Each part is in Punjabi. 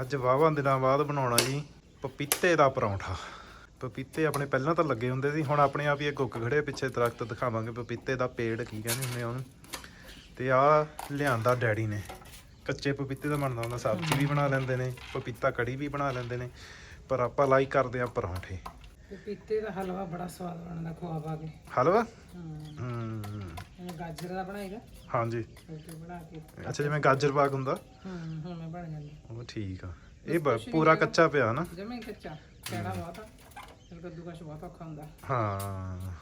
ਅੱਜ ਵਾਹਵਾ ਦਿਨਾਂ ਬਾਅਦ ਬਣਾਉਣਾ ਜੀ ਪਪੀਤੇ ਦਾ ਪਰੌਂਠਾ। ਪਪੀਤੇ ਆਪਣੇ ਪਹਿਲਾਂ ਤਾਂ ਲੱਗੇ ਹੁੰਦੇ ਸੀ ਹੁਣ ਆਪਣੇ ਆਪ ਹੀ ਇਹ ਗੁੱਕ ਖੜੇ ਪਿੱਛੇ ਦਰਖਤ ਦਿਖਾਵਾਂਗੇ। ਪਪੀਤੇ ਦਾ ਪੇੜ ਕੀ ਕਹਿੰਦੇ ਹੁੰਦੇ ਉਹਨੂੰ। ਤੇ ਆ ਲਿਆਂਦਾ ਡੈਡੀ ਨੇ। ਕੱਚੇ ਪਪੀਤੇ ਦਾ ਬਣਦਾ ਹੁੰਦਾ ਸਬਜ਼ੀ ਵੀ ਬਣਾ ਲੈਂਦੇ ਨੇ ਪਪੀਤਾ ਕੜੀ ਵੀ ਬਣਾ ਲੈਂਦੇ ਨੇ ਪਰ ਆਪਾਂ ਲਾਈਕ ਕਰਦੇ ਆ ਪਰੌਂਠੇ। ਪਪੀਤੇ ਦਾ ਹਲਵਾ ਬੜਾ ਸਵਾਦ ਬਣਦਾ ਖਵਾ ਪਾ ਕੇ। ਹਲਵਾ? ਗਾਜਰ ਦਾ ਬਣਾਏਗਾ ਹਾਂਜੀ। ਬਣਾ ਕੇ। ਅੱਛਾ ਜਿਵੇਂ ਗਾਜਰ ਪਾਕ ਹੁੰਦਾ? ਹੂੰ ਹੁਣ ਮੈਂ ਬਣ ਜਾਂਦੀ। ਉਹ ਠੀਕ ਆ। ਇਹ ਬ- ਪੂਰਾ ਕੱਚਾ ਪਿਆ ਨਾ? ਜਮੇ ਹੀ ਕੱਚਾ। ਕਿਹੜਾ ਬਹੁਤ ਆ। ਫਿਰ ਕੱਦੂਕਸ਼ ਬਹੁਤ ਔਖਾ ਹੁੰਦਾ। ਹਾਂ।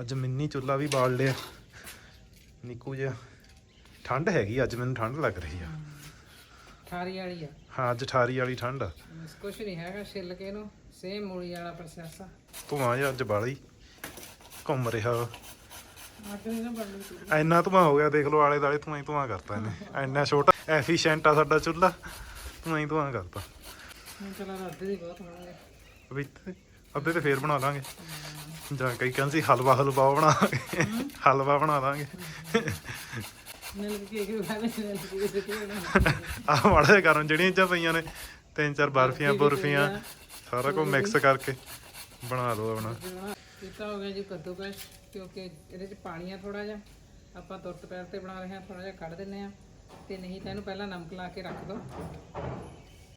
ਅੱਜ ਮਿੰਨੀ ਚੁੱਲਾ ਵੀ ਬਾਲ ਲਿਆ। ਨਿੱਕੂ ਜਿਹਾ। ਠੰਡ ਹੈਗੀ ਅੱਜ ਮੈਨੂੰ ਠੰਡ ਲੱਗ ਰਹੀ ਆ। ਠਾਰੀ ਵਾਲੀ ਆ। ਹਾਂ ਅੱਜ ਠਾਰੀ ਵਾਲੀ ਠੰਡ ਆ। ਬਸ ਕੁਛ ਨਹੀਂ ਹੈਗਾ ਛਿੱਲ ਕੇ ਇਹਨੂੰ ਸੇਮ ਮੂਲੀ ਵਾਲਾ ਪ੍ਰੋਸੈਸ ਆ। ਧੂਆਂ ਜਿਹਾ ਅੱਜ ਬਾਲੀ। ਘੁੰਮ ਰਿਹਾ। ਵਾ। ਅੱਗ ਨਹੀਂ ਨਾ ਬਣਨੀ ਸੀ ਇੰਨਾ ਧੂਆਂ ਹੋ ਗਿਆ ਦੇਖ ਲਓ ਆਲੇ ਦਾਲੇ ਧੂਆਂ ਹੀ ਧੂਆਂ ਕਰਤਾ ਇਹਨੇ। ਇੰਨਾ ਛੋਟਾ ਐਫੀਸ਼ੀਐਂਟ ਆ ਸਾਡਾ ਚੁੱਲਾ ਧੂਆਂ ਹੀ ਧੂਆਂ ਕਰਤਾ। ਹੁਣ ਚਲਾ ਰੱਦ ਦੀ ਬਹੁਤ ਹੋਣਗੇ ਵੀ ਤੇ ਅੱਧੇ ਤੇ ਫੇਰ ਬਣਾ ਦਾਂਗੇ ਜਾਂ ਕਈ ਕਹਿੰਦੇ ਸੀ ਹਲਵਾ ਹਲਵਾ ਬਣਾ ਹਲਵਾ ਬਣਾ ਕੇ ਕਿ ਕੇ ਕਿ ਕਿ ਆਹ ਮਾੜਾ ਜਿਹਾ ਗਰਮ ਜਿਹੜੀਆਂ ਚਾ ਪਈਆਂ ਨੇ ਤਿੰਨ ਚਾਰ ਬਰਫੀਆਂ ਬੁਰਫੀਆਂ ਸਾਰਾ ਕੁਝ ਮਿਕਸ ਕਰਕੇ ਬਣਾ ਲਓ ਆਪਣਾ। ਕੀਤਾ ਹੋ ਗਿਆ ਜੀ ਕੱਦੂਕਸ਼ ਕਿਉਂਕਿ ਇਹਦੇ ਚ ਪਾਣੀ ਆ ਥੋੜਾ ਜਿਹਾ ਆਪਾਂ ਤੁਰਤ ਪੈਰ ਤੇ ਬਣਾ ਰਹੇ ਹਾਂ ਥੋੜਾ ਜਿਹਾ ਕੱਢ ਦਿੰਨੇ ਆ ਤੇ ਨਹੀਂ ਤਾਂ ਇਹਨੂੰ ਪਹਿਲਾਂ ਨਮਕ ਲਾ ਕੇ ਰੱਖ ਦੋ।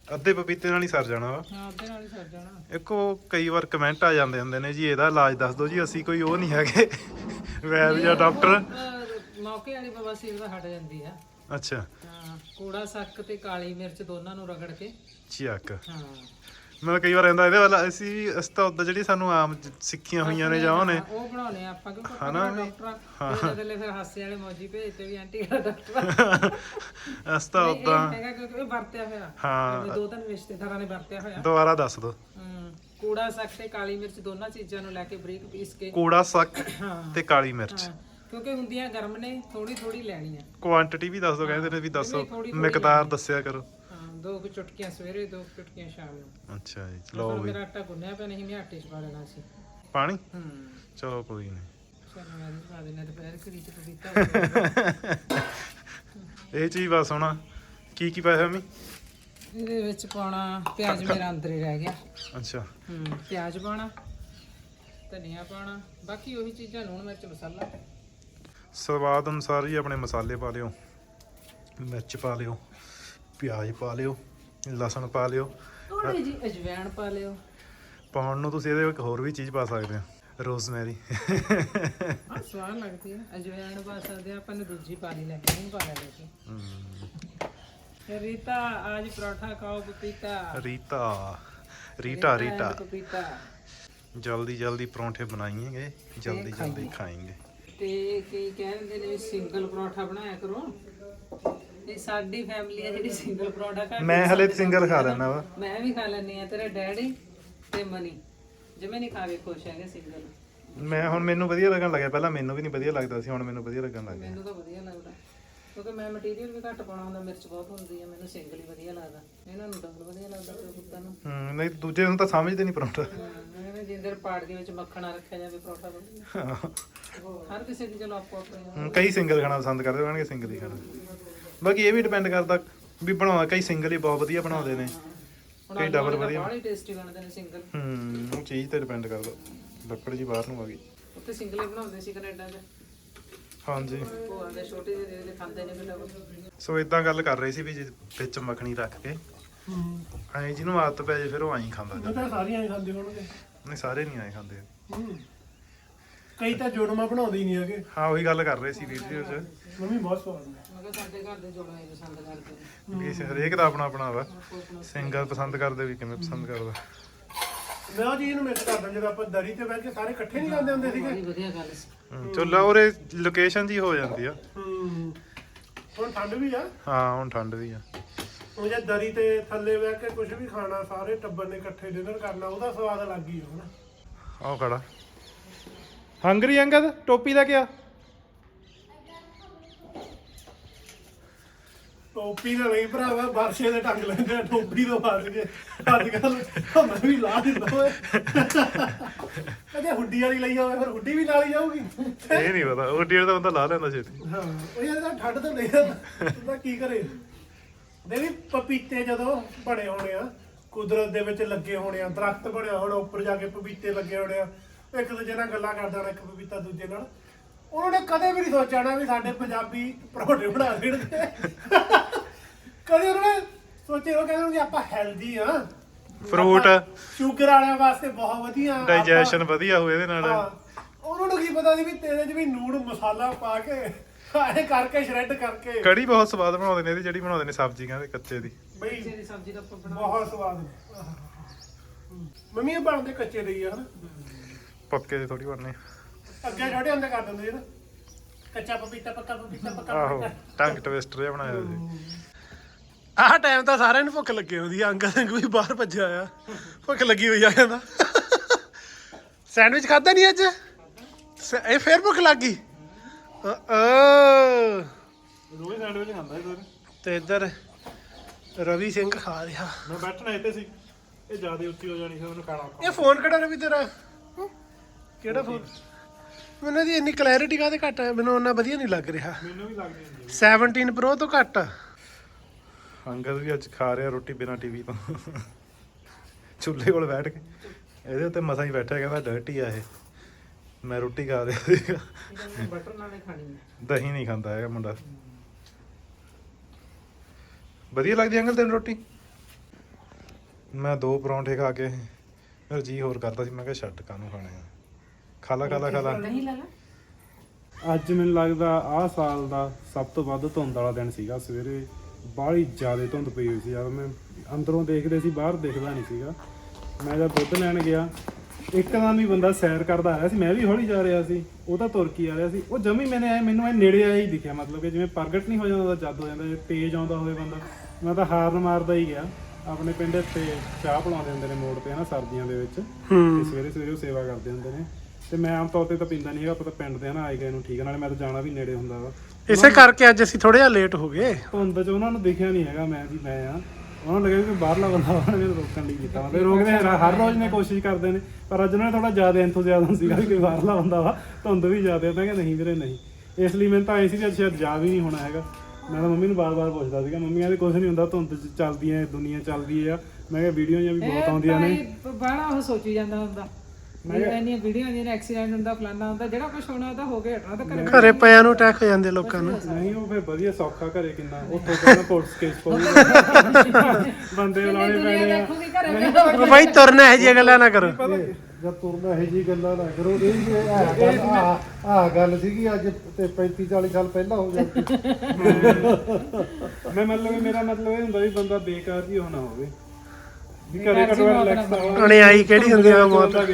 ਅੱਧੇ ਪਪੀਤੇ ਨਾਲ ਹੀ ਸਰ ਜਾਣਾ ਵਾ। ਹਾਂ ਉਹਦੇ ਨਾਲ ਹੀ ਸਰ ਜਾਣਾ। ਇੱਕੋ ਕਈ ਵਾਰ ਕਮੈਂਟ ਆ ਜਾਂਦੇ ਹੁੰਦੇ ਨੇ ਜੀ ਇਹਦਾ ਇਲਾਜ ਦੱਸ ਦਿਓ ਜੀ ਅਸੀਂ ਕੋਈ ਉਹ ਨਹੀਂ ਹੈਗੇ। ਵੈਦ ਜਾਂ ਡਾਕਟਰ ਅਹ ਮੌਕੇ ਵਾਲੀ ਬਵਾਸੀਰ ਦਾ ਹਟ ਜਾਂਦੀ ਆ। ਅੱਛਾ। ਹਾਂ ਕੂੜਾ ਸੱਕ ਤੇ ਕਾਲੀ ਮਿਰਚ ਦੋਨਾਂ ਨੂੰ ਰਗੜ ਕੇ। ਚੱਕ ਹਾਂ। ਮੈਂ ਕਈ ਵਾਰ ਆਂਦਾ ਇਹਦੇ ਵਾਲਾ ਅਸੀਂ ਅਸੀਂ ਤਾਂ ਉਦਾਂ ਜਿਹੜੀ ਸਾਨੂੰ ਆਮ ਜ- ਸਿੱਖੀਆਂ ਹੋਈਆਂ ਨੇ ਜਾਂ ਉਹ ਨੇ ਉਹ ਬਣਾਉਣੇ ਆ ਆਪਾਂ ਕਿਉਂਕਿ ਹਨਾ ਵੀ? ਡਾਕਟਰ? ਆ ਉਹਦੇ ਫਿਰ ਹਾਸੇ ਵਾਲੇ ਮੌਜੀ ਭੇਜਦੇ ਵੀ ਆਂਟੀ ਦਾ ਡਾਕਟਰ ਅਸੀਂ ਤਾਂ ਨਹੀਂ, ਇਹ ਉਦਾਂ ਹੈਗਾ ਕਿਉਂਕਿ ਇਹ ਵਰਤਿਆ ਹੋਇਆ। ਹਾਂ। ਮੇਰੇ ਦੋ ਤਿੰਨ ਰਿਸ਼ਤੇਦਾਰਾਂ ਨੇ ਵਰਤਿਆ ਹੋਇਆ। ਦੁਬਾਰਾ ਦੱਸ ਦਿਓ ਹਮ, ਕੂੜਾ ਸੱਕ ਤੇ ਕਾਲੀ ਮਿਰਚ ਦੋਨਾਂ ਚੀਜ਼ਾਂ ਨੂੰ ਲੈ ਕੇ ਬਰੀਕ ਪੀਸ ਕੇ। ਕੂੜਾ ਸੱਕ ਹਾਂ। ਤੇ ਕਾਲੀ ਮਿਰਚ। ਹਾਂ, ਕਿਉਂਕਿ ਹੁੰਦੀਆਂ ਗਰਮ ਨੇ ਥੋੜੀ ਥੋੜੀ ਲੈਣੀ ਆ। ਕੁਆਂਟੀਟੀ ਵੀ ਦੱਸ ਦਿਓ ਕਹਿੰਦੇ ਨੇ ਵੀ ਦੱਸੋ ਥੋੜ੍ਹੀ- ਥੋੜ੍ਹੀ ਮਿਕਦਾਰ ਦੱਸਿਆ ਕਰੋ। ਦੋ ਕੁ ਚੁਟਕੀਆਂ ਸਵੇਰੇ ਦੋ ਕੁ ਚੁਟਕੀਆਂ ਸ਼ਾਮ ਨੂੰ। ਅੱਛਾ ਜੀ ਲਓ ਵੀ। ਮੇਰਾ ਆਟਾ ਗੁੰਨਿਆ ਪਿਆ ਨਹੀਂ ਮੈਂ ਆਟੇ ਚ ਪਾ ਲੈਣਾ ਸੀ। ਪਾਣੀ? ਹੂੰ। ਚਲੋ ਕੋਈ ਨਹੀਂ। ਚਲੋ ਮੈਂ ਵੀ ਪਾ ਦੇਣਾ ਦੁਪਹਿਰ ਕਰੀ ਚ ਪਪੀਤਾ ਇਹ ਚੀਜ਼ ਬਸ ਹੋਣਾ ਕੀ ਕੀ ਪਾਇਆ ਮੈਂ ਇਹਦੇ ਵਿੱਚ ਪਾਉਣਾ ਪਿਆਜ਼ ਮੇਰਾ ਅੰਦਰ ਹੀ ਰਹਿ ਗਿਆ। ਅੱਛਾ। ਹੂੰ ਪਿਆਜ਼ ਪਾਉਣਾ ਧਨੀਆ ਪਾਉਣਾ ਬਾਕੀ ਉਹੀ ਚੀਜ਼ਾਂ ਲੂਣ ਮਿਰਚ ਮਸਾਲਾ। ਸਵਾਦ ਅਨੁਸਾਰ ਹੀ ਆਪਣੇ ਮਸਾਲੇ ਪਾ ਲਿਓ ਮਿਰਚ ਪਾ ਲਿਓ। ਪਿਆਜ਼ ਪਾ ਲਿਓ ਲਸਣ ਪਾ ਲਿਓ। ਥੋੜੀ ਜੀ ਅਜਵਾਇਣ ਪਾ ਲਿਓ। ਪਾਉਣ ਨੂੰ ਤੁਸੀਂ ਇਹਦੇ ਵਿੱਚ ਹੋਰ ਵੀ ਚੀਜ਼ ਪਾ ਸਕਦੇ ਹੋ ਰੋਜ਼ਮੈਰੀ। ਆ ਸਵਾਦ ਲੱਗਦੀ ਹੈ ਅਜਵਾਇਣ ਪਾ ਸਕਦੇ ਹਾਂ, ਆਪਾਂ ਨੇ ਦੂਜੀ ਪਾ ਲਈ ਲੈ ਨਹੀਂ ਪਾ ਲੈਣੀ ਸੀ ਰੀਤਾ ਅੱਜ ਪਰੌਠਾ ਖਾਓ ਪਪੀਤਾ। ਰੀਤਾ ਰੀਟਾ ਰੀਟਾ ਪਪੀਤਾ। ਜਲਦੀ ਜਲਦੀ ਪਰੌਂਠੇ ਬਣਾਈਏਗੇ ਜਲਦੀ ਜਲਦੀ ਖਾਏਂਗੇ ਤੇ ਕਈ ਕਹਿੰਦੇ ਨੇ ਸਿੰਗਲ ਪਰੌਠਾ ਬਣਾਇਆ ਕਰੋ। ਇਹ ਸਾਡੀ ਫੈਮਿਲੀ ਹੈ ਜਿਹੜੀ ਸਿੰਗਲ ਪਰੌਠਾ ਖਾਂਦੀ ਮੈਂ ਹਲੇ ਸਿੰਗਲ ਖਾ ਲੈਣਾ ਵਾ। ਮੈਂ ਵੀ ਖਾ ਲੈਂਦੀ ਆ ਤੇਰੇ ਡੈਡੀ ਤੇ ਮਨੀ। ਜਿਵੇਂ ਨਹੀਂ ਖਾ ਕੇ ਖੁਸ਼ ਹੈਗੇ ਸਿੰਗਲ ਮੈਂ ਹੁਣ ਮੈਨੂੰ ਵਧੀਆ ਲੱਗਣ ਲੱਗਿਆ ਪਹਿਲਾਂ ਮੈਨੂੰ ਵੀ ਨਹੀਂ ਵਧੀਆ ਲੱਗਦਾ ਸੀ ਹੁਣ ਮੈਨੂੰ ਵਧੀਆ ਲੱਗਣ ਲੱਗ ਗਿਆ। ਮੈਨੂੰ ਤਾਂ ਵਧੀਆ ਲੱਗਦਾ। ਕਿਉਂਕਿ ਮੈਂ ਮਟੀਰੀਅਲ ਵੀ ਘੱਟ ਪਾਉਣਾ ਹੁੰਦਾ ਮਿਰਚ ਬਹੁਤ ਹੁੰਦੀ ਹੈ ਮੈਨੂੰ ਸਿੰਗਲ ਹੀ ਵਧੀਆ ਲੱਗਦਾ। ਇਹਨਾਂ ਨੂੰ ਡਬਲ ਵਧੀਆ ਲੱਗਦਾ ਤੇ ਕੁੱਤਾਂ ਨੂੰ। ਹੂੰ ਨਹੀਂ ਦੂਜੇ ਨੂੰ ਤਾਂ ਸਮਝਦੇ ਨਹੀਂ ਪਰੌਂਠਾ। ਮੈਂ ਜਿੰਦਰ ਪਾੜ ਦੇ ਵਿੱਚ ਮੱਖਣ ਨਾ ਰੱਖਿਆ ਜਾਵੇ ਪਰੌਠਾ ਵਧੀਆ ਹਰ ਕਿਸੇ ਦੀ ਚਲੋ ਆਪੋ ਆਪਣੀ ਹੂੰ, ਕਈ ਸਿੰਗਲ ਖਾਣਾ ਪਸੰਦ ਕਰਦੇ ਹੋਣਗੇ ਸਿੰਗਲ ਹੀ ਖਾਣਾ। ਬਾਕੀ ਇਹ ਵੀ ਡਿਪੈਂਡ ਕਰਦਾ ਵੀ ਬਣਾਉਣਾ ਕਈ ਸਿੰਗਲ ਹੀ ਬਹੁਤ ਵਧੀਆ ਬਣਾਉਂਦੇ ਨੇ। ਹੁਣ ਕਈ ਡਬਲ ਵਧੀਆ। ਬਾਹਲੇ ਟੇਸਟੀ ਬਣਦੇ ਨੇ ਸਿੰਗਲ ਹੂੰ ਉਹ ਚੀਜ਼ ਤੇ ਡਿਪੈਂਡ ਕਰਦਾ। ਲੱਕੜ ਜੀ ਬਾਹਰ ਨੂੰ ਆ ਗਈ। ਉੱਥੇ ਸਿੰਗਲ ਹੀ ਬਣਾਉਂਦੇ ਸੀ ਕੈਨੇਡਾ 'ਚ। ਹਾਂਜੀ। ਉਹ ਆਂਦੇ ਛੋਟੇ ਜਿਹੇ ਜਿਹੜੇ ਖਾਂਦੇ ਨੇ ਵੀ ਡਬਲ ਸੋ ਇਦਾਂ ਗੱਲ ਕਰ ਰਹੇ ਸੀ ਵੀ ਜੇ ਵਿੱਚ ਮੱਖਣੀ ਰੱਖ ਕੇ ਹੂੰ। ਐਂ ਜਿਹਨੂੰ ਆਦਤ ਪੈ ਜੇ ਫਿਰ ਉਹ ਐਂ ਖਾਂਦਾ ਉਹ ਜਾਂਦਾ। ਤਾਂ ਸਾਰੀਆਂ ਹੀ ਖਾਂਦੇ ਹੋਣਗੇ। ਨਹੀਂ ਸਾਰੇ ਨਹੀਂ ਐਂ ਖਾਂਦੇ। ਹੂੰ। ਕਈ ਤਾਂ ਜੋੜਮਾ ਬਣਾਉਂਦੇ ਹੀ ਨਹੀਂ ਹੈਗੇ। ਹਾਂ ਉਹੀ ਗੱਲ ਕਰ ਰਹੇ ਸੀ ਵੀਡੀਓ 'ਚ ਮੰਮੀ ਬਹੁਤ ਸਵਾਦ ਨੇ ਸਾਡੇ ਘਰ ਦੇ ਜੋੜਾਂ ਹੀ ਪਸੰਦ ਕਰਦੇ ਨੇ। ਵੀ ਇਸ- ਹਰੇਕ ਦਾ ਆਪਣਾ ਆਪਣਾ ਵਾ। ਸਿੰਗਲ ਪਸੰਦ ਕਰਦੇ ਵੀ ਕਿਵੇਂ ਪਸੰਦ ਕਰਦਾ। ਮੈਂ ਉਹ ਚੀਜ਼ ਨੂੰ ਮਿਸ ਕਰਦਾ ਜਦੋਂ ਆਪਾਂ ਦਰੀ ਤੇ ਬਹਿ ਕੇ ਸਾਰੇ ਇਕੱਠੇ ਨਹੀਂ ਖਾਂਦੇ ਹੁੰਦੇ ਸੀਗੇ। ਬੜੀ ਵਧੀਆ ਗੱਲ ਸੀ। ਹੂੰ, ਚੁੱਲ੍ਹਾ ਉਰੇ ਲੋਕੇਸ਼ਨ ਜੀ ਹੋ ਜਾਂਦੀ ਆ। ਹੂੰ ਹੁਣ ਠੰਡ ਵੀ ਆ। ਹਾਂ ਹੁਣ ਠੰਡ ਵੀ ਆ। ਹੁਣ ਜੇ ਦਰੀ ਤੇ ਥੱਲੇ ਬਹਿ ਕੇ ਕੁਝ ਵੀ ਖਾਣਾ ਸਾਰੇ ਟੱਬਰ ਨੇ ਇਕੱਠੇ ਡਿਨਰ ਕਰਨਾ ਉਹਦਾ ਸਵਾਦ ਅਲੱਗ ਹੀ ਹੋਣਾ ਆਓ ਖੜਾ ਹੰਗਰੀ ਅੰਗਦ ਟੋਪੀ ਲੈ ਕੇ ਆ ਟੋਪੀ ਦਾ ਨਹੀਂ ਭਰਾਵਾ ਵਰਸ਼ੇ ਦੇ ਟੰਗ ਲੈਂਦੇ ਆ ਟੋਪੀ ਤੋਂ ਬਾਅਦ ਕੇ। ਅੱਜ ਕੱਲ ਮੈਂ ਵੀ ਲਾ ਦਿੰਦਾ ਓਏ। ਅਜੇ ਹੁੱਡੀ ਵਾਲੀ ਲਈ ਜਾਵੇ ਫਿਰ ਹੁੱਡੀ ਵੀ ਨਾਲ ਹੀ ਜਾਊਗੀ। ਇਹ ਨਹੀਂ ਪਤਾ ਉਹ ਡੇਢ ਦਾ ਬੰਦਾ ਲਾ ਲੈਂਦਾ ਛੇਤੀ। ਹਾਂ ਉਹ ਯਾਰ ਇਹਦਾ ਠੰਡ ਤਾਂ ਨਹੀਂ ਜਾਂਦਾ ਕੀ ਕਰੇ? ਦੇਵੀ ਪਪੀਤੇ ਜਦੋਂ ਬਣੇ ਹੋਣੇ ਆ ਕੁਦਰਤ ਦੇ ਵਿੱਚ ਲੱਗੇ ਹੋਣੇ ਆ ਦਰਖਤ ਬਣਿਆ ਹੋਣਾ ਉੱਪਰ ਜਾ ਕੇ ਪਪੀਤੇ ਲੱਗੇ ਹੋਣੇ ਆ ਇੱਕ ਦੂਜੇ ਨਾਲ ਗੱਲਾਂ ਕਰਦਾ ਹੋਣਾ ਇੱਕ ਪਪੀਤਾ ਦੂਜੇ ਨਾਲ। ਉਹਨਾਂ ਨੇ ਕਦੇ ਵੀ ਨਹੀਂ ਸੋਚਿਆ ਨਾ ਵੀ ਸਾਡੇ ਪੰਜਾਬੀ ਪਰੌਂਠੇ ਬਣਾ ਦੇਣਗੇ। ਕਦੇ ਉਹਨਾਂ ਨੇ ਸੋਚਿਆ ਉਹ ਕਹਿੰਦੇ ਕਿ ਆਪਾਂ ਹੈਲਦੀ ਆ। Fruit। ਸ਼ੂਗਰ ਵਾਲਿਆਂ ਵਾਸਤੇ ਬਹੁਤ ਵਧੀਆ ਆਪਾਂ- ਡਾਈਜੈਸ਼ਨ ਵਧੀਆ ਹੋਵੇ ਇਹਦੇ ਨਾਲ। ਹਾਂ। ਉਹਨਾਂ ਨੂੰ ਕੀ ਪਤਾ ਸੀ ਵੀ ਤੇਰੇ 'ਚ ਵੀ ਨੂਣ ਮਸਾਲਾ ਪਾ ਕੇ ਐ ਕਰਕੇ ਸ਼੍ਰੈਡ ਕਰਕੇ। ਕੜੀ ਬਹੁਤ ਸਵਾਦ ਬਣਾਉਂਦੇ ਨੇ ਇਹਦੀ ਜਿਹੜੀ ਬਣਾਉਂਦੇ ਨੇ ਸਬਜ਼ੀ ਕਹਿੰਦੇ ਕੱਚੇ ਦੀ। ਬਈ ਕਿਸੇ ਦੀ ਸਬਜ਼ੀ ਦਾ ਆਪਾਂ ਬਣਾ ਬਹੁਤ ਸਵਾਦ ਮੰਮੀ ਇਹ ਬਣਦੇ ਕੱਚੇ ਦੇ ਹੀ ਆ ਹਨਾ ਪੱਕੇ ਦੇ ਥੋੜੀ ਬਣਨੇ। ਅੱਗੇ ਛੋਟੇ ਹੁੰਦੇ ਕਰ ਦਿੰਦੇ ਸੀ ਨਾ ਕੱਚਾ ਪਪੀਤਾ ਪੱਕਾ ਪਪੀਤਾ ਪੱਕਾ ਆਹੋ ਪਪੀਤਾ। ਟੰਗ ਟਵਿਸਟਰ ਜਿਹਾ ਬਣਾਇਆ ਸੀ। ਆਹ ਟਾਈਮ ਤਾਂ ਸਾਰਿਆਂ ਨੂੰ ਭੁੱਖ ਲੱਗੀ ਹੁੰਦੀ ਆ ਅੰਕਲ ਸਿੰਘ ਵੀ ਬਾਹਰ ਭੱਜਿਆ ਆ ਭੁੱਖ ਲੱਗੀ ਹੋਈ ਆ ਕਹਿੰਦਾ। ਸੈਂਡਵਿਚ ਖਾਦਾ ਨਹੀਂ ਅੱਜ? ਸ- ਇਹ ਫੇਰ ਭੁੱਖ ਲੱਗ ਗਈ? ਅ ਅ। ਰੋਜ਼ ਸੈਂਡਵਿਚ ਖਾਂਦਾ ਇਹ ਤੇ ਇੱਧਰ ਰਵੀ ਸਿੰਘ ਖਾ ਰਿਹਾ। ਮੈਂ ਬੈਠਣਾ ਇੱਥੇ ਸੀ। ਇਹ ਜ਼ਿਆਦਾ ਉੱਚੀ ਹੋ ਜਾਣੀ ਸੀ ਉਹਨੂੰ ਖਾਣਾ ਇਹ ਫੋਨ ਕਿਹੜਾ ਰਵੀ ਤੇਰਾ? ਕਿਹੜਾ ਫੋਨ ਮੈਨੂੰ ਦੀ ਇੰਨੀ ਕਲੈਰਿਟੀ ਕਾਹਦੇ ਘੱਟ ਹੈ ਮੈਨੂੰ ਉਹਨਾਂ ਵਧੀਆ ਨਹੀਂ ਲੱਗ ਰਿਹਾ। ਮੈਨੂੰ ਵੀ ਲੱਗਦੀ ਹੁੰਦੀ 17 Pro ਤੋਂ ਘੱਟ। ਅੰਗਦ ਵੀ ਅੱਜ ਖਾ ਰਿਹਾ ਰੋਟੀ ਬਿਨਾ ਟੀਵੀ ਤੋਂ। ਚੁੱਲ੍ਹੇ ਕੋਲ ਬੈਠ ਕੇ। ਇਹਦੇ ਉੱਤੇ ਮਸਾਂ ਹੀ ਬੈਠਾ ਕਹਿੰਦਾ ਡਰਟੀ ਆ ਇਹ। ਮੈਂ ਰੋਟੀ ਖਾ ਰਿਹਾ ਸੀਗਾ। ਇਹਦਾ ਬਟਰ ਨਾਲ ਹੀ ਖਾਣੀ ਹੈ ਦਹੀਂ ਨਹੀਂ ਖਾਂਦਾ ਹੈਗਾ ਮੁੰਡਾ। ਵਧੀਆ ਲੱਗਦੀ ਅੰਕਲ ਤੈਨੂੰ ਰੋਟੀ? ਮੈਂ ਦੋ ਪਰੌਂਠੇ ਖਾ ਕੇ ਮੇਰਾ ਜੀ ਹੋਰ ਕਰਦਾ ਸੀ। ਮੈਂ ਕਿਹਾ ਛੱਡ ਕਾਨੂੰ ਖਾਣੇ ਆ? ਖਾ ਲਾ ਖਾ ਲਾ ਖਾ ਲਾ। ਨਹੀਂ ਲੈ ਲਾ। ਅੱਜ ਮੈਨੂੰ ਲੱਗਦਾ ਆਹ ਸਾਲ ਦਾ ਸਭ ਤੋਂ ਵੱਧ ਧੁੰਦ ਵਾਲਾ ਦਿਨ ਸੀਗਾ। ਸਵੇਰੇ ਬਾਹਲੀ ਜ਼ਿਆਦਾ ਧੁੰਦ ਪਈ ਹੋਈ ਸੀ ਯਾਰ। ਮੈਂ ਅੰਦਰੋਂ ਦੇਖਦੇ ਸੀ ਬਾਹਰ ਦਿਖਦਾ ਨਹੀਂ ਸੀਗਾ। ਮੈਂ ਜਦ ਦੁੱਧ ਲੈਣ ਗਿਆ ਇੱਕਦਮ ਹੀ ਬੰਦਾ ਸੈਰ ਕਰਦਾ ਆਇਆ ਸੀ। ਮੈਂ ਵੀ ਹੌਲੀ ਜਾ ਰਿਹਾ ਸੀ। ਉਹ ਤਾਂ ਤੁਰ ਕੇ ਆ ਰਿਹਾ ਸੀ। ਉਹ ਜਮੀ ਮੈਨੇ ਆਏ ਮੈਨੂੰ ਇਹ ਨੇੜੇ ਆਇਆ ਹੀ ਦਿਖਿਆ। ਮਤਲਬ ਕਿ ਜਿਵੇਂ ਪ੍ਰਗਟ ਨਹੀਂ ਹੋ ਜਾਂਦਾ ਉਹਦਾ ਜਦ ਹੋ ਜਾਂਦਾ ਤੇਜ਼ ਆਉਂਦਾ ਹੋਵੇ ਬੰਦਾ। ਮੈਂ ਤਾਂ ਹਾਰਨ ਮਾਰਦਾ ਹੀ ਗਿਆ। ਆਪਣੇ ਪਿੰਡ ਇੱਥੇ ਚਾਹ ਪਿਲਾਉਂਦੇ ਹੁੰਦੇ ਨੇ ਮੋੜ ਤੇ ਹਨਾ ਸਰਦੀਆਂ ਦੇ ਵਿੱਚ। ਤੇ ਸਵੇਰੇ ਸਵੇਰੇ ਉਹ ਸੇਵਾ ਕਰਦੇ ਹੁੰਦੇ ਨੇ। ਤੇ ਮੈਂ ਆਮ ਤੌਰ ਤੇ ਤਾਂ ਪੀਂਦਾ ਨਹੀਂ ਹੈਗਾ ਪਤਾ ਪਿੰਡ ਦੇ ਹਨਾ ਆਏ ਗਏ ਨੂੰ ਠੀਕ ਆ, ਨਾਲੇ ਮੈਂ ਤਾਂ ਜਾਣਾ ਵੀ ਨੇੜੇ ਹੁੰਦਾ ਵਾ। ਇਸੇ ਕਰਕੇ ਅੱਜ ਅਸੀਂ ਥੋੜੇ ਜਿਹਾ ਲੇਟ ਹੋ ਗਏ। ਧੁੰਦ ਚ ਉਹਨਾਂ ਨੂੰ ਦਿਖਿਆ ਨਹੀਂ ਹੈਗਾ ਮੈਂ ਵੀ ਮੈਂ ਆ। ਉਹਨਾਂ ਨੂੰ ਲੱਗਿਆ ਕਿ ਬਾਹਰਲਾ ਬੰਦਾ ਉਹਨਾਂ ਨੇ ਰੋਕਣ ਲਈ ਕੀਤਾ ਵਾ। ਤੇ ਰੋਕਦੇ ਹਰ- ਹਰ ਰੋਜ਼ ਨੇ ਕੋਸ਼ਿਸ਼ ਕਰਦੇ ਨੇ ਪਰ ਅੱਜ ਉਹਨਾਂ ਨੇ ਥੋੜਾ ਜ਼ਿਆਦਾ ਐਂਥੂਸੀਆਜ਼ਮ ਸੀਗਾ ਕਿ ਕੋਈ ਬਾਹਰਲਾ ਬੰਦਾ ਵਾ ਧੁੰਦ ਵੀ ਜ਼ਿਆਦਾ ਮੈਂ ਕਿਹਾ ਨਹੀਂ ਵੀਰੇ ਨਹੀਂ। ਇਸ ਲਈ ਮੈਨੂੰ ਤਾਂ ਐ ਸੀ ਕਿ ਅੱਜ ਸ਼ਾਇਦ ਜਾ ਵੀ ਨਹੀਂ ਹੋਣਾ ਹੈਗਾ। ਮੈਂ ਤਾਂ ਮੰਮੀ ਨੂੰ ਬਾਰ-ਬਾਰ ਪੁੱਛਦਾ ਸੀਗਾ ਮੰਮੀ ਕਹਿੰਦੇ ਕੁਝ ਨਹੀਂ ਹੁੰਦਾ ਧੁੰਦ ਚ ਚੱਲਦੀਆਂ ਦੁਨੀਆ ਚੱਲਦੀ ਆ ਮੈਂ ਕਿਹਾ ਵੀਡੀਓ ਜਾਂ ਵੀ ਬਹੁਤ ਆਉਂਦੀਆਂ ਨੇ। ਬਾਣਾ ਉਹ ਸੋਚੀ ਜਾਂਦਾ ਹੁੰਦਾ। ਇੰਨੀਆਂ ਵੀਡੀਓ ਆਉਂਦੀਆਂ ਨੇ ਐਕਸੀਡੈਂਟ ਹੁੰਦਾ ਫਲਾਨਾ ਹੁੰਦਾ ਜਿਹੜਾ ਕੁਝ ਹੋਣਾ ਉਹਦਾ ਹੋ ਗਿਆ ਹਟਣਾ ਤਾਂ ਘਰੇ ਘਰੇ ਪਿਆਂ ਨੂੰ ਅਟੈਕ ਹੋ ਜਾਂਦੇ ਲੋਕਾਂ ਨੂੰ। ਨਹੀਂ ਉਹ ਫਿਰ ਵਧੀਆ ਸੌਖਾ ਘਰੇ ਕਿੰਨਾ ਉੱਥੋਂ ਪਹਿਲਾਂ ਪੁਲਿਸ ਕੇਸ ਪਾਉ ਬੰਦੇ ਲਾਉਣੇ ਦੁਨੀਆ ਪੈਣੇ ਆ। ਦੇਖੂਗੀ ਘਰੇ ਉਹ ਬਾਈ ਤੁਰਨਾ ਇਹ ਜਿਹੀਆਂ ਗੱਲਾਂ ਨਾ ਕਰੋ। ਜਦ ਤੁਰਨਾ ਇਹ ਜੀ ਗੱਲਾਂ ਨਾ ਕਰੋ ਇਹ ਆ ਗੱਲ ਆ ਆ ਗੱਲ ਸੀਗੀ ਅੱਜ ਤੇ 35 40 ਸਾਲ ਪਹਿਲਾਂ ਹੋ ਜਾਂਦੀ ਮੈਂ ਮਤਲਬ ਮੇਰਾ ਮਤਲਬ ਇਹ ਹੁੰਦਾ ਵੀ ਬੰਦਾ ਬੇਕਾਰ ਵੀ ਹੋਣਾ ਹੋਵੇ। ਵੀ ਅਣਿਆਈ ਕਿਹੜੀ ਹੁੰਦੀ ਆ ਮੌਤ? ਗੱਲ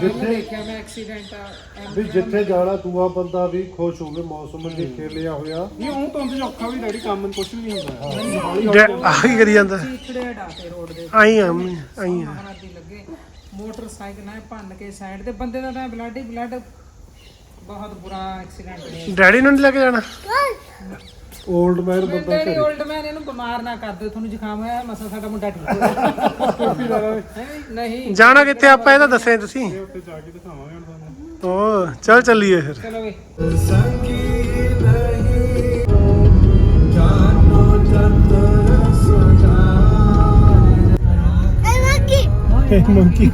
ਜਿੱਥੇ ਦੇਖਿਆ ਮੈਂ ਐਕਸੀਡੈਂਟ ਆ ਵੀ ਜਿੱਥੇ ਜਾਣਾ ਦੂਆ ਬੰਦਾ ਵੀ ਖੁਸ਼ ਹੋਵੇ ਮੌਸਮ ਦੇ ਖੇਲਿਆ ਹੋਇਆ। ਨਹੀਂ ਉਹ ਤਾਂ ਅੰਦਰ ਔਖਾ ਵੀ ਡੈਡੀ ਕੰਮ ਕੁਝ ਵੀ ਨਹੀਂ ਹੁੰਦਾ। ਜੈ- ਆਹੀ ਕਰੀ ਜਾਂਦਾ। ਚੀਥੜੇ ਡਾਤੇ ਰੋਡ ਦੇ ਆਈ ਆ ਆਈ ਆ। ਮਹਾਰਾਜ ਦੀ ਲੱਗੇ। ਮੋਟਰਸਾਈਕਲ ਨਾਲ ਭੰਨ ਕੇ ਸਾਈਡ ਤੇ ਬੰਦੇ ਦਾ ਤਾਂ ਬਲੱਡ ਹੀ ਬਲੱਡ ਬਹੁਤ ਬੁਰਾ ਐਕਸੀਡੈਂਟ ਨੇ ਡੈਡੀ ਨੂੰ ਨਹੀਂ ਲੈ ਕੇ ਜਾਣਾ? 올ਡ ਮੈਨ ਬੰਦਾ ਡੈਡੀ 올ਡ ਮੈਨ ਇਹਨੂੰ ਬਿਮਾਰ ਨਾ ਕਰ ਦਿਓ ਤੁਹਾਨੂੰ ਜ਼ੁਕਾਮ ਹੋਇਆ ਮਸਾ ਸਾਡਾ ਮੁੰਡਾ ਠੀਕ ਹੋ ਗਿਆ। ਨਹੀਂ ਜਾਣਾ ਕਿੱਥੇ ਆਪਾਂ ਇਹਦਾ ਦੱਸੇ ਤੁਸੀਂ। ਉੱਤੇ ਜਾ ਕੇ ਦਿਖਾਵਾਂਗੇ ਹੁਣ ਤੁਹਾਨੂੰ। ਓ ਚੱਲ ਚੱਲੀਏ ਫਿਰ। ਚਲੋ ਵੇ। ਮੰਕੀ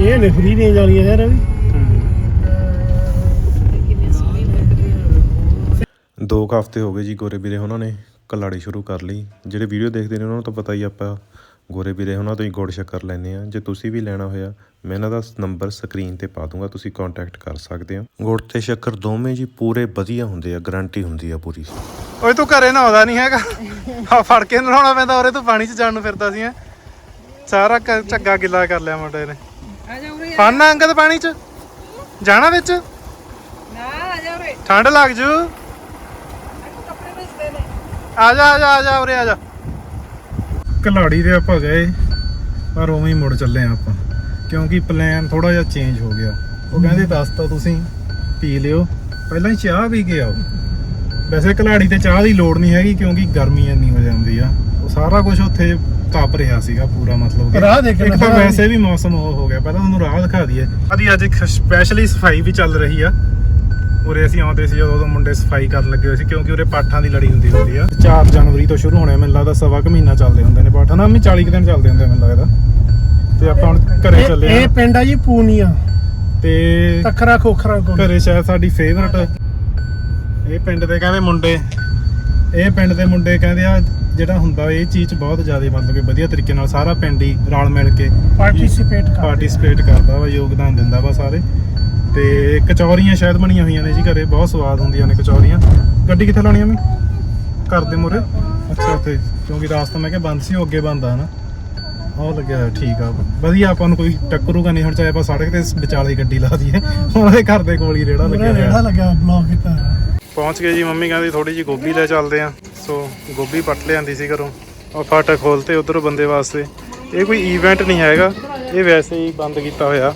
ਇਹ ਨੇ ਫਰੀ ਦੀਆਂ ਜਾਲੀਆਂ ਯਾਰ ਵੀ। ਦੋ ਕੁ ਹਫ਼ਤੇ ਹੋ ਗਏ ਜੀ ਗੋਰੇ ਵੀਰੇ ਉਹਨਾਂ ਨੇ ਕਲਾੜੀ ਸ਼ੁਰੂ ਕਰ ਲਈ। ਜਿਹੜੇ ਵੀਡੀਓ ਦੇਖਦੇ ਨੇ ਉਹਨਾਂ ਨੂੰ ਤਾਂ ਪਤਾ ਹੀ ਆਪਾਂ ਗੋਰੇ ਵੀਰੇ ਉਹਨਾਂ ਤੋਂ ਹੀ ਗੁੜ ਸ਼ੱਕਰ ਲੈਂਦੇ ਆ। ਜੇ ਤੁਸੀਂ ਵੀ ਲੈਣਾ ਹੋਇਆ ਮੈਂ ਇਹਨਾਂ ਦਾ ਨੰਬਰ ਸਕਰੀਨ ਤੇ ਪਾ ਦੂੰਗਾ ਤੁਸੀਂ ਕੰਟੈਕਟ ਕਰ ਸਕਦੇ ਹੋ। ਗੁੜ ਤੇ ਸ਼ੱਕਰ ਦੋਵੇਂ ਜੀ ਪੂਰੇ ਵਧੀਆ ਹੁੰਦੇ ਆ ਗਾਰੰਟੀ ਹੁੰਦੀ ਆ ਪੂਰੀ। ਓਏ ਤੂੰ ਘਰੇ ਨਹਾਉਂਦਾ ਨਹੀਂ ਹੈਗਾ। ਆ ਫੜ ਕੇ ਨਹਾਉਣਾ ਪੈਂਦਾ ਔਰੇ ਤੂੰ ਪਾਣੀ 'ਚ ਜਾਣ ਨੂੰ ਫਿਰਦਾ ਸੀ ਹੈਂ। ਸਾਰਾ ਕ- ਝੱਗਾ ਗਿੱਲਾ ਕਰ ਲਿਆ ਮੁੰਡੇ ਨੇ। ਆ ਜਾ ਉਰੇ। ਪਾਣਾ ਅੰਗਦ ਪਾਣੀ 'ਚ? ਜਾਣਾ ਵਿੱਚ? ਨਾ ਆ ਜਾ ਉਰੇ। ਠੰਡ ਲੱਗ ਜੂ। ਨੇ ਆ ਜਾ ਆ ਜਾ ਆ ਜਾ ਉਰੇ ਆ ਜਾ। ਕਲਾੜੀ ਦੇ ਆਪਾਂ ਗਏ ਪਰ ਉਵੇਂ ਹੀ ਮੁੜ ਚੱਲੇ ਆ ਆਪਾਂ। ਕਿਉਂਕਿ ਪਲਾਨ ਥੋੜਾ ਜਿਹਾ ਚੇਂਜ ਹੋ ਗਿਆ। ਉਹ ਕਹਿੰਦੇ ਦੱਸ ਤਾਂ ਤੁਸੀਂ ਪੀ ਲਿਓ। ਪਹਿਲਾਂ ਹੀ ਚਾਹ ਪੀ ਕੇ ਆਓ। ਵੈਸੇ ਕਲਾੜੀ ਤੇ ਚਾਹ ਦੀ ਲੋੜ ਨਹੀਂ ਹੈਗੀ ਕਿਉਂਕਿ ਗਰਮੀ ਇੰਨੀ ਹੋ ਜਾਂਦੀ ਆ। ਉਹ ਸਾਰਾ ਕੁਝ ਉੱਥੇ ਤਪ ਰਿਹਾ ਸੀਗਾ ਪੂਰਾ ਮਤਲਬ ਕਿ। ਰਾਹ ਦੇਖਣਾ ਇੱਕ ਤਾਂ। ਵੈਸੇ ਵੀ ਮੌਸਮ ਉਹ ਹੋ ਗਿਆ। ਪਹਿਲਾਂ ਤੁਹਾਨੂੰ ਰਾਹ ਦਿਖਾ ਦਈਏ। ਅਦੀ ਅੱਜ ਇੱਕ ਸਪੈਸ਼ਲੀ ਸਫ਼ਾਈ ਵੀ ਚੱਲ ਰਹੀ ਆ। ਉਰੇ ਅਸੀਂ ਆਉਂਦੇ ਸੀ ਜਦੋਂ ਉਦੋਂ ਮੁੰਡੇ ਸਫ਼ਾਈ ਕਰਨ ਲੱਗੇ ਹੋਏ ਸੀ ਕਿਉਂਕਿ ਉਰੇ ਪਾਠਾਂ ਦੀ ਲੜੀ ਹੁੰਦੀ ਹੁੰਦੀ ਆ। 4 ਜਨਵਰੀ ਤੋਂ ਸ਼ੁਰੂ ਹੋਣੇ ਮੈਨੂੰ ਲੱਗਦਾ ਸਵਾ ਕੁ ਮਹੀਨਾ ਚੱਲਦੇ ਹੁੰਦੇ ਨੇ ਪਾਠ। ਨਾ ਮੈਂ 40 ਕੁ ਦਿਨ ਚੱਲਦੇ ਹੁੰਦੇ ਮੈਨੂੰ ਲੱਗਦਾ। ਤੇ ਆਪਾਂ ਹੁਣ ਘਰੇ ਚੱਲੇ ਇਹ ਪਿੰਡ ਆ ਜੀ ਪੂਨੀਆ। ਤੇ ਤਖਰਾ ਖੋਖਰਾ ਕੋਲ। ਘਰੇ ਸ਼ਾਇਦ ਸਾਡੀ ਫੇਵਰਟ ਇਹ ਪਿੰਡ ਦੇ ਕਹਿੰਦੇ ਮੁੰਡੇ। ਇਹ ਪਿੰਡ ਦੇ ਮੁੰਡੇ ਕਹਿੰਦੇ ਆ ਜਿਹੜਾ ਹੁੰਦਾ ਇਹ ਚੀਜ਼ ਬਹੁਤ ਜ਼ਿਆਦਾ ਮਤਲਬ ਕਿ ਵਧੀਆ ਤਰੀਕੇ ਨਾਲ ਸਾਰਾ ਪਿੰਡ ਹੀ ਰਲ ਮਿਲ ਕੇ ਪਾਰਟਿਸਿਪੇਟ ਪਾਰਟਿਸਿਪੇਟ ਕਰਦਾ ਵਾ ਯੋਗਦਾਨ ਦਿੰਦਾ ਵਾ ਸਾਰੇ। ਤੇ ਕਚੌਰੀਆਂ ਸ਼ਾਇਦ ਬਣੀਆਂ ਹੋਈਆਂ ਨੇ ਜੀ ਘਰੇ ਬਹੁਤ ਸਵਾਦ ਹੁੰਦੀਆਂ ਨੇ ਕਚੌਰੀਆਂ। ਗੱਡੀ ਕਿੱਥੇ ਲਾਉਣੀ ਆ ਮੈਂ ਘਰ ਦੇ ਮੂਹਰੇ? ਅੱਛਾ ਉੱਥੇ। ਕਿਉਂਕਿ ਰਾਸਤਾ ਮੈਂ ਕਿਹਾ ਬੰਦ ਸੀ ਉਹ ਅੱਗੇ ਬੰਦ ਆ ਨਾ ਉਹ ਲੱਗਿਆ ਹੋਇਆ, ਠੀਕ ਆ। ਵਧੀਆ ਆਪਾਂ ਨੂੰ ਕੋਈ ਟੱਕਰੂਗਾ ਨਹੀਂ ਹੁਣ ਚਾਹੇ ਆਪਾਂ ਸੜਕ ਤੇ ਵਿਚਾਲੇ ਹੀ ਗੱਡੀ ਲਾ ਦਈਏ। ਉਹਨਾਂ ਦੇ ਘਰ ਦੇ ਕੋਲ ਹੀ ਰੇੜਾ ਲੱਗਿਆ ਰੇੜਾ ਹੋਇਆ ਲੱਗਿਆ ਬਲੌਗ ਕੀਤਾ ਪਹੁੰਚ ਗਏ ਜੀ ਮੰਮੀ ਕਹਿੰਦੀ ਥੋੜੀ ਜੀ ਗੋਭੀ ਲੈ ਚੱਲਦੇ ਆ। ਸੋ ਗੋਭੀ ਪੱਟ ਲਿਆਂਦੀ ਸੀ ਘਰੋਂ। ਉਹ ਫਾਟਕ ਖੋਲਤੇ ਉਧਰ ਬੰਦੇ ਵਾਸਤੇ। ਇਹ ਕੋਈ ਇਵੈਂਟ ਨਹੀਂ ਹੈਗਾ। ਇਹ ਵੈਸੇ ਹੀ ਬੰਦ ਕੀਤਾ ਹੋਇਆ।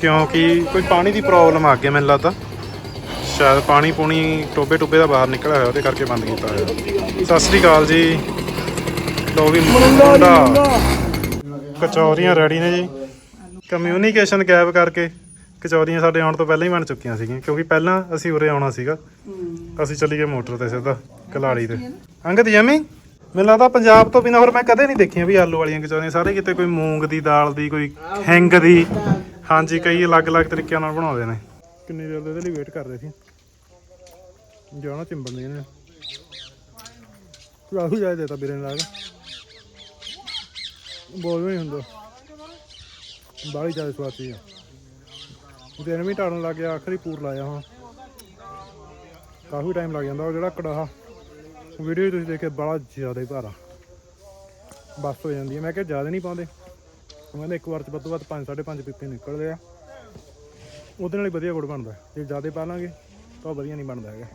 ਕਿਉਂਕਿ ਕੋਈ ਪਾਣੀ ਦੀ ਪ੍ਰੋਬਲਮ ਆ ਗਈ ਮੈਨੂੰ ਲੱਗਦਾ। ਸ਼ਾਇਦ ਪਾਣੀ ਪੂਣੀ ਟੋਬੇ ਟੋਬੇ ਦਾ ਬਾਹਰ ਨਿਕਲਿਆ ਹੋਇਆ ਉਹਦੇ ਕਰਕੇ ਬੰਦ ਕੀਤਾ ਹੋਇਆ। ਸਤਿ ਸ੍ਰੀ ਅਕਾਲ ਜੀ। ਲੋ ਵੀ ਮੁੰਡਾ। ਕਚੌਰੀਆਂ ਰੈਡੀ ਨੇ ਜੀ। ਕਮਿਊਨੀਕੇਸ਼ਨ ਗੈਪ ਕਰਕੇ ਕਚੌਰੀਆਂ ਸਾਡੇ ਆਉਣ ਤੋਂ ਪਹਿਲਾਂ ਹੀ ਬਣ ਚੁੱਕੀਆਂ ਸੀਗੀਆਂ ਕਿਉਂਕਿ ਪਹਿਲਾਂ ਅਸੀਂ ਉਰੇ ਆਉਣਾ ਸੀਗਾ। ਅਸੀਂ ਚੱਲੀ ਗਏ ਮੋਟਰ ਤੇ ਸਿੱਧਾ ਕਲਾੜੀ ਤੇ। ਅੰਗਦ ਯਮੀ ਮੈਨੂੰ ਲੱਗਦਾ ਪੰਜਾਬ ਤੋਂ ਬਿਨਾਂ ਹੋਰ ਮੈਂ ਕਦੇ ਨਹੀਂ ਦੇਖੀਆਂ ਵੀ ਆਲੂ ਵਾਲੀਆਂ ਕਚੌਰੀਆਂ। ਸਾਰੇ ਕਿਤੇ ਕੋਈ ਮੂੰਗ ਦੀ ਦਾਲ ਦੀ ਕੋਈ ਹੈਂਗ ਦੀ। ਹਾਂਜੀ, ਕਈ ਅਲੱਗ-ਅਲੱਗ ਤਰੀਕਿਆਂ ਨਾਲ ਬਣਾਉਂਦੇ ਨੇ। ਕਿੰਨੀ ਦੇਰ ਦੇ ਲਈ ਵੇਟ ਕਰ ਰਹੇ ਸੀ? ਜਾਣਾ ਚਿੰਬੜਦੀਆਂ ਨੇ। ਤੂੰ ਆਹੂ ਜਾਇ ਦੇਤਾ ਵੀਰੇ ਨਾਲ ਬੋਲ ਵੀ ਨਹੀਂ ਹੁੰਦਾ। ਬਾਹਲੀ ਜ਼ਿਆਦਾ ਸਵਾਦ ਸੀ ਦਿਨ ਵੀ ਟਾੜਨ ਲੱਗ ਗਿਆ, ਆਖਰੀ ਪੂਰ ਲਾਇਆ ਹਾਂ। ਕਾਫੀ ਟਾਈਮ ਲੱਗ ਜਾਂਦਾ ਉਹ ਜਿਹੜਾ ਕੜਾਹਾ। ਵੀਡੀਓ ਤੁਸੀਂ ਦੇਖੇ ਬੜਾ ਜ਼ਿਆਦਾ ਹੀ ਭਾਰਾ। ਬਸ ਹੋ ਜਾਂਦੀ ਹੈ। ਮੈਂ ਕਿਹਾ ਜ਼ਿਆਦਾ ਨਹੀਂ ਪਾਉਂਦੇ। ਉਹ ਕਹਿੰਦੇ ਇੱਕ ਵਾਰ ਚ ਵੱਧ ਤੋਂ ਵੱਧ 5 5.5 ਪੀਪੇ ਨਿਕਲਦੇ ਆ ਉਹਦੇ ਨਾਲ ਹੀ ਵਧੀਆ ਗੁੜ ਬਣਦਾ। ਜੇ ਜ਼ਿਆਦਾ ਪਾ ਲਾਂਗੇ, ਤਾਂ ਉਹ ਵਧੀਆ ਨਹੀਂ ਬਣਦਾ ਹੈਗਾ।